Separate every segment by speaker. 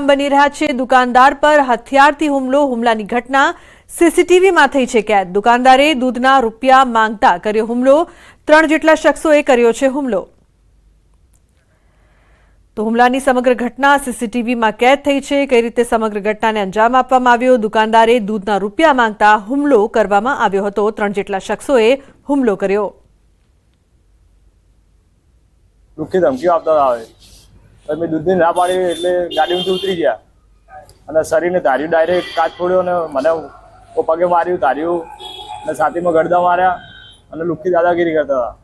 Speaker 1: મુદ્દામ બની રહ્યા છે. દુકાનદાર પર હથિયારથી હુમલો, હુમલાની ઘટના સીસીટીવીમાં થઈ છે કેદ. દુકાનદારે દૂધના રૂપિયા માંગતા કર્યો હુમલો. ત્રણ જેટલા શખ્સોએ કર્યો છે હુમલો. તો હુમલાની સમગ્ર ઘટના સીસીટીવીમાં કેદ થઈ છે. કઈ રીતે સમગ્ર ઘટનાને અંજામ આપવામાં આવ્યો? દુકાનદારે દૂધના રૂપિયા માંગતા હુમલો કરવામાં આવ્યો હતો. ત્રણ જેટલા શખ્સોએ હુમલો કર્યો.
Speaker 2: મેં દૂધની ના પાડી એટલે ગાડીમાંથી ઉતરી ગયા. અને શરીરને ધાર્યું ડાયરેક્ટ કાચ ફોડ્યો અને મને પગે માર્યું, ધાર્યું. અને છાતીમાં ગડદા માર્યા અને લુખ્ખી દાદાગીરી કરતા હતા.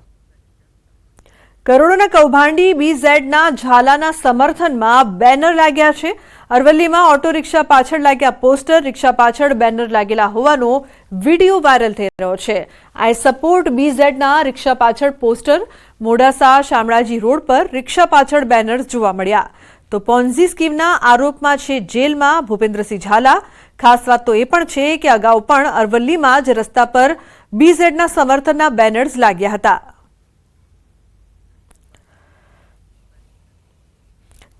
Speaker 1: કરોડોના કૌભાંડી બીઝેડના ઝાલાના સમર્થનમાં બેનર લાગ્યા છે. અરવલ્લીમાં ઓટો રિક્ષા પાછળ લાગ્યા પોસ્ટર, રિક્ષા પાછળ બેનર લાગેલા હોવાનો વીડિયો વાયરલ થઈ રહ્યો છે. આઈ સપોર્ટ બીઝેડના રિક્ષા પાછળ પોસ્ટર. મોડાસા શામળાજી રોડ પર રિક્ષા પાછળ બેનર્સ જોવા મળ્યા. તો પોન્ઝી સ્કીમના આરોપમાં છે જેલમાં ભૂપેન્દ્રસિંહ ઝાલા. ખાસ વાત તો એ પણ છે કે અગાઉ પણ અરવલ્લીમાં જ રસ્તા પર બીઝેડના સમર્થનના બેનર્સ લાગ્યા હતા.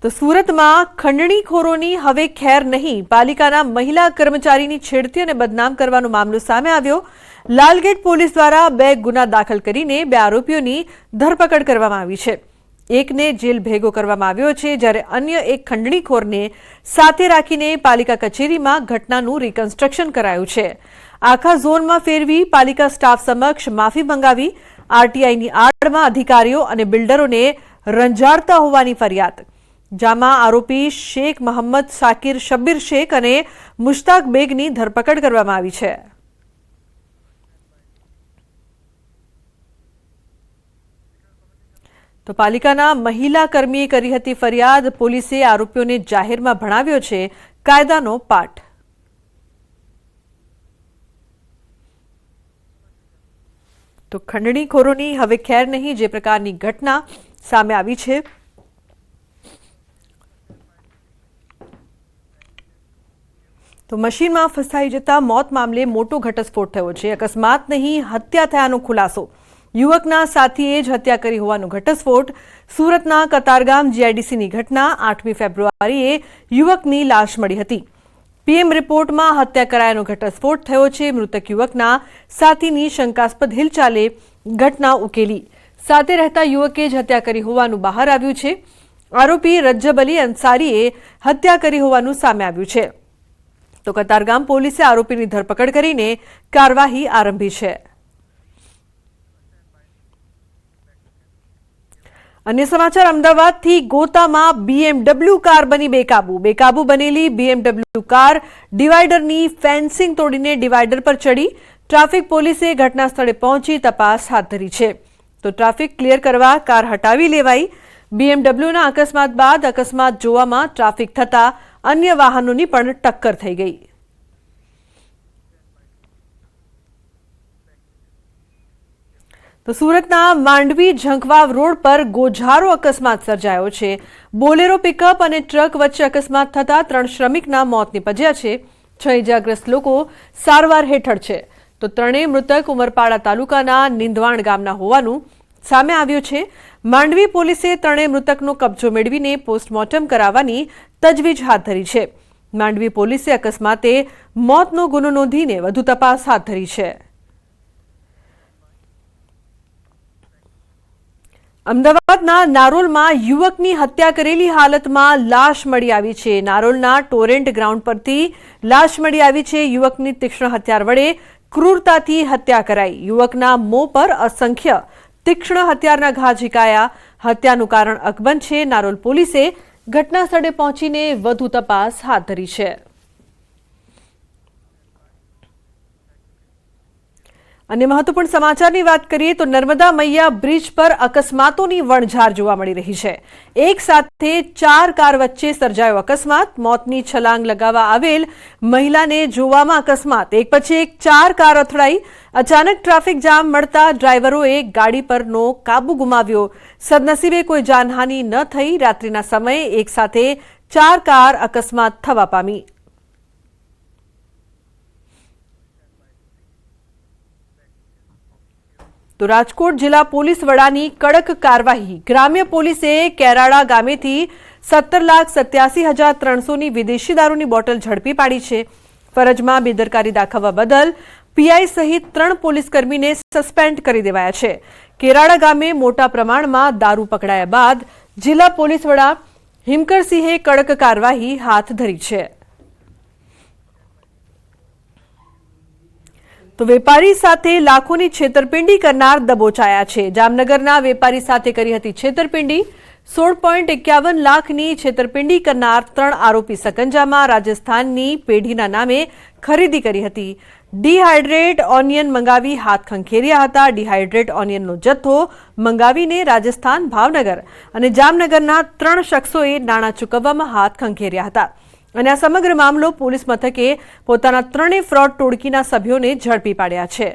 Speaker 1: તો સુરતમાં ખંડણીખોરોની હવે ખેર નહીં. પાલિકાના મહિલા કર્મચારીની છેડતી અને બદનામ કરવાનો મામલો સામે આવ્યો. લાલગેટ પોલીસ દ્વારા બે ગુના દાખલ કરીને બે આરોપીઓની ધરપકડ કરવામાં આવી છે. એકને જેલ ભેગો કરવામાં આવ્યો છે, જ્યારે અન્ય એક ખંડણીખોરને સાથે રાખીને પાલિકા કચેરીમાં ઘટનાનું રિકન્સ્ટ્રક્શન કરાયું છે. આખા ઝોનમાં ફેરવી પાલિકા સ્ટાફ સમક્ષ માફી મંગાવી, આરટીઆઈની આડમાં અધિકારીઓ અને બિલ્ડરોને રંજાડતા હોવાની ફરિયાદ જામાં આરોપી શેખ મોહમ્મદ સાકિર શબ્બીર શેખ અને મુશ્તાક બેગની ધરપકડ કરવામાં આવી છે. તો પાલિકાના મહિલા કર્મીએ કરી હતી ફરિયાદ, પોલીસે આરોપીઓને જાહેરમાં ભણાવ્યો છે, કાયદાનો પાઠ. તો ખંડણીખોરોની હવે ખેર નહીં, જે પ્રકારની ઘટના સામે આવી છે. તો મશીનમાં ફસાઈ જતા મોત મામલે મોટો ઘટસ્ફોટ થયો છે. અકસ્માત નહીં, હત્યા થયાનો ખુલાસો. યુવકના સાથીએ જ હત્યા કરી હોવાનો ઘટસ્ફોટ. સુરતના કતારગામ જીઆઈડીસીની ઘટના, આઠમી ફેબ્રુઆરીએ યુવકની લાશ મળી હતી. પીએમ રિપોર્ટમાં હત્યા કરાયાનો ઘટસ્ફોટ થયો છે. મૃતક યુવકના સાથીની શંકાસ્પદ હિલચાલે ઘટના ઉકેલી. સાથે રહેતા યુવકે જ હત્યા કરી હોવાનું બહાર આવ્યું છે. આરોપી રજ્જબ અલી અંસારીએ હત્યા કરી હોવાનું સામે આવ્યું છે. તો કતારગામ પોલીસે આરોપીની ધરપકડ કરીને કાર્યવાહી આરંભી છે. અન્ય સમાચાર, અમદાવાદથી ગોતામાં બીએમડબલ્યુ કાર બની બેકાબુ. બેકાબુ બનેલી બીએમડબલ્યુ કાર ડિવાઈડરની ફેન્સિંગ તોડીને ડિવાઈડર પર ચડી. ટ્રાફિક પોલીસે ઘટના સ્થળે પહોંચી તપાસ હાથ ધરી છે. તો ટ્રાફિક ક્લિયર કરવા કાર હટાવી લેવાઈ. બીએમડબલ્યુના અકસ્માત બાદ અકસ્માત જોવામાં ટ્રાફિક થતા અન્ય વાહનોની પણ ટક્કર થઈ ગઈ. તો સુરતના માંડવી ઝંખવાવ રોડ પર ગોઝારો અકસ્માત સર્જાયો છે. બોલેરો પિકઅપ અને ટ્રક વચ્ચે અકસ્માત થતા ત્રણ શ્રમિકના મોત નીપજ્યા છે. છ ઇજાગ્રસ્ત લોકો સારવાર હેઠળ છે. તો ત્રણેય મૃતક ઉમરપાડા તાલુકાના નિંદવાણ ગામના હોવાનું સામે આવ્યું છે. માંડવી પોલીસે ત્રણેય મૃતકનો કબજો મેળવીને પોસ્ટમોર્ટમ કરાવવાની તજવીજ હાથ ધરી છે. માંડવી પોલીસે અકસ્માતે મોતનો ગુનો નોંધીને વધુ તપાસ હાથ ધરી છે. અમદાવાદના નારોલમાં યુવકની હત્યા કરેલી હાલતમાં લાશ મળી આવી છે. નારોલના ટોરેન્ટ ગ્રાઉન્ડ પરથી લાશ મળી આવી છે. યુવકની તીક્ષ્ણ હથિયાર વડે ક્રૂરતાથી હત્યા કરાઈ. યુવકના મોં પર અસંખ્ય તીક્ષ્ણ હથિયારના ઘા ઝીકાયા. હત્યાનું કારણ અકબંધ છે. નારોલ પોલીસે ઘટના સ્થળે પહોંચીને વધુ તપાસ હાથ ધરી છે. અને મહત્વપૂર્ણ સમાચારની વાત કરીએ તો નર્મદા મૈયા બ્રિજ પર અકસ્માતોની વણઝાર જોવા મળી રહી છે. એક સાથે ચાર કાર વચ્ચે સર્જાયો અકસ્માત. મોતની છલાંગ લગાવવા આવેલ મહિલાને જોવામાં અકસ્માત. એક પછી એક ચાર કાર અથડાઈ. અચાનક ટ્રાફિક જામ મળતા ડ્રાઈવરોએ ગાડી પરનો કાબુ ગુમાવ્યો. સદનસીબે કોઈ જાનહાનિ ન થઈ. રાત્રિના સમયે એક સાથે ચાર કાર અકસ્માત થવા પામી. તો રાજકોટ જિલ્લા પોલીસ વડાની કડક કાર્યવાહી. ગ્રામ્ય પોલીસે કેરાળા ગામેથી સત્તર લાખ સત્યાસી હજાર ત્રણસોની વિદેશી દારૂની બોટલ ઝડપી પાડી છે. ફરજમાં બેદરકારી દાખવવા બદલ પીઆઈ સહિત ત્રણ પોલીસકર્મીને સસ્પેન્ડ કરી દેવાયા છે. કેરાળા ગામે મોટા પ્રમાણમાં દારૂ પકડાયા બાદ જિલ્લા પોલીસ વડા હિમકરસિંહે કડક કાર્યવાહી હાથ ધરી છે. તો વેપારી સાથે લાખોની છેતરપિંડી કરનાર દબોચાયા છે. જામનગરના વેપારી સાથે કરી હતી છેતરપિંડી. સોળ પોઈન્ટ એકાવન લાખની છેતરપિંડી કરનાર ત્રણ આરોપી સકંજામાં રાજસ્થાનની પેઢીના નામે ખરીદી કરી હતી. ડિહાઇડ્રેટ ઓનિયન મંગાવી હાથ ખંખેર્યા હતા. ડિહાઇડ્રેટ ઓનિયનનો જથ્થો મંગાવીને રાજસ્થાન ભાવનગર અને જામનગરના ત્રણ શખ્સોએ નાણાં ચૂકવવામાં હાથ ખંખેર્યા હતા. અને આ સમગ્ર મામલો પોલીસ મથકે પોતાના ત્રણેય ફ્રોડ ટોળકીના સભ્યોને ઝડપી પાડ્યા છે.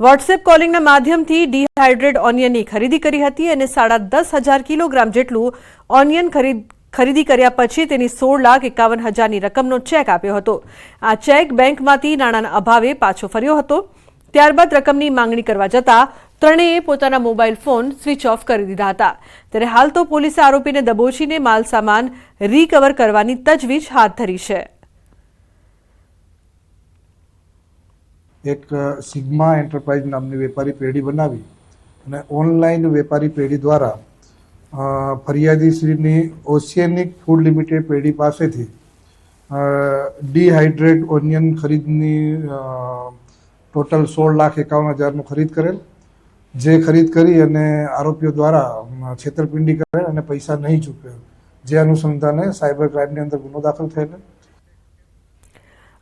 Speaker 1: વોટ્સએપ કોલિંગના માધ્યમથી ડિહાઇડ્રેટ ઓનિયનની ખરીદી કરી હતી અને સાડા દસ હજાર કિલોગ્રામ જેટલું ઓનિયન ખરીદ, ખરીદી કર્યા પછી તેની સોળ લાખ એકાવન હજારની રકમનો ચેક આપ્યો હતો. આ ચેક બેંકમાંથી નાણાંના અભાવે પાછો ફર્યો હતો. ત્યારબાદ રકમની માંગણી કરવા જતાં ત્રણેય પોતાના મોબાઈલ ફોન સ્વિચ ઓફ કરી દીધા હતા. ત્યારે હાલ તો પોલીસે આરોપીને દબોચીને માલ સામાન રિકવર કરવાની તજવીજ હાથ ધરી છે.
Speaker 3: એક સિગ્મા એન્ટરપ્રાઇઝ નામની વેપારી પેઢી બનાવી અને ઓનલાઈન વેપારી પેઢી દ્વારા ફરિયાદી ફરિયાદીશ્રીની ઓશિયનિક ફૂડ લિમિટેડ પેઢી પાસેથી ડિહાઇડ્રેટ ઓનિયન ખરીદની ટોટલ સોળ લાખ એકાવન હજારનું ખરીદ કરેલ. જે ખરીદ કરી અને આરોપીઓ દ્વારા છેતરપિંડી કરે અને પૈસા નહીં ચૂકવે જે અનુસંધાને સાયબર ક્રાઇમની અંદર ગુનો દાખલ થયેલ.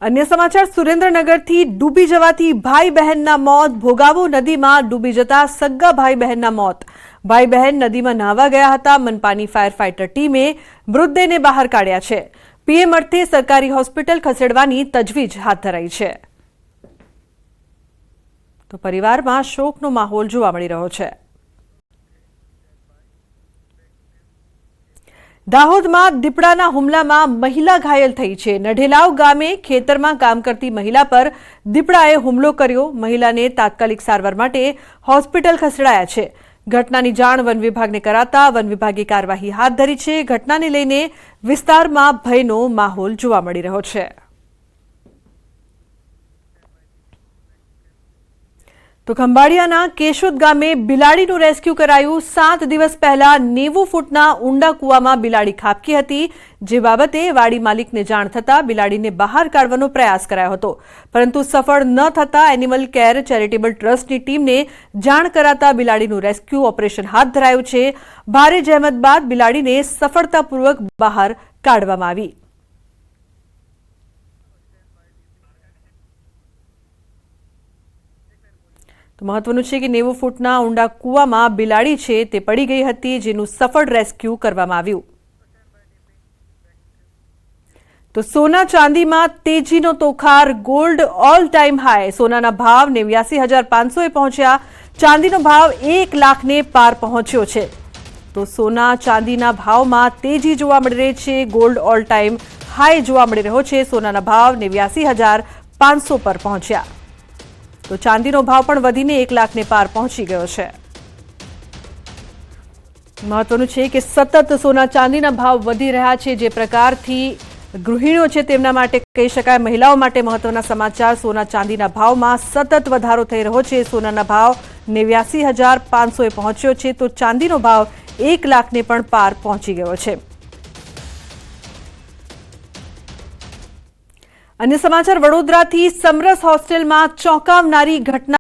Speaker 1: અન્ય સમાચાર, સુરેન્દ્રનગરથી ડૂબી જવાથી ભાઈ બહેનના મોત. ભોગાવો નદીમાં ડૂબી જતા સગ્ગા ભાઈ બહેનના મોત. ભાઈ બહેન નદીમાં નાહવા ગયા હતા. મનપાની ફાયર ફાઇટર ટીમે મૃતદેહને બહાર કાઢ્યા છે. પીએમ અર્થે સરકારી હોસ્પિટલ ખસેડવાની તજવીજ હાથ ધરાઈ છે. તો પરિવારમાં શોકનો માહોલ જોવા મળી રહ્યો છે. દાહોદમાં દીપડાના હુમલામાં મહિલા ઘાયલ થઈ છે. નઢેલાવ ગામે ખેતરમાં કામ કરતી મહિલા પર દીપડાએ હુમલો કર્યો. મહિલાને તાત્કાલિક સારવાર માટે હોસ્પિટલ ખસેડાયા છે. ઘટનાની જાણ વન વિભાગને કરાતા વન વિભાગે કાર્યવાહી હાથ ધરી છે. ઘટનાને લઈને વિસ્તારમાં ભયનો માહોલ જોવા મળી રહ્યો છે. તો ખંભાળિયાના કેશોદ ગામે બિલાડીનું રેસ્ક્યુ કરાયું. સાત દિવસ પહેલા નેવું ફૂટના ઊંડા કૂવામાં બિલાડી ખાબકી હતી. જે બાબતે વાડી માલિકને જાણ થતાં બિલાડીને બહાર કાઢવાનો પ્રયાસ કરાયો હતો. પરંતુ સફળ ન થતા એનિમલ કેર ચેરિટેબલ ટ્રસ્ટની ટીમને જાણ કરાતા બિલાડીનું રેસ્ક્યુ ઓપરેશન હાથ ધરાયું છે. ભારે જહેમત બાદ બિલાડીને સફળતાપૂર્વક બહાર કાઢવામાં આવી. તો મહત્વનું છે કે નેવું ફૂટના ઊંડા કૂવામાં બિલાડી છે તે પડી ગઈ હતી, જેનું સફળ રેસ્ક્યુ કરવામાં આવ્યું. તો સોના ચાંદીમાં તેજીનો તોખાર, ગોલ્ડ ઓલ ટાઈમ હાઈ સોનાના ભાવ નેવ્યાસી હજાર પાંચસોએ પહોંચ્યા. ચાંદીનો ભાવ એક લાખને પાર પહોંચ્યો છે. તો સોના ચાંદીના ભાવમાં તેજી જોવા મળી રહી છે, ગોલ્ડ ઓલ ટાઈમ હાઈ જોવા મળી રહ્યો છે. સોનાના ભાવ નેવ્યાસી હજાર પાંચસો પર પહોંચ્યા. તો ચાંદીનો ભાવ પણ વધીને એક લાખને પાર પહોંચી ગયો છે. મહત્વનું છે કે સતત સોના ચાંદીના ભાવ વધી રહ્યા છે. જે પ્રકારથી ગૃહિણીઓ છે તેમના માટે કહી શકાય, મહિલાઓ માટે મહત્વના સમાચાર, સોના ચાંદીના ભાવમાં સતત વધારો થઈ રહ્યો છે. સોનાના ભાવ નેવ્યાસી હજાર પાંચસોએ પહોંચ્યો છે. તો ચાંદીનો ભાવ એક લાખને પણ પાર પહોંચી ગયો છે. અન્ય સમાચાર વડોદરાથી સમરસ હોસ્ટેલમાં ચોંકાવનારી ઘટના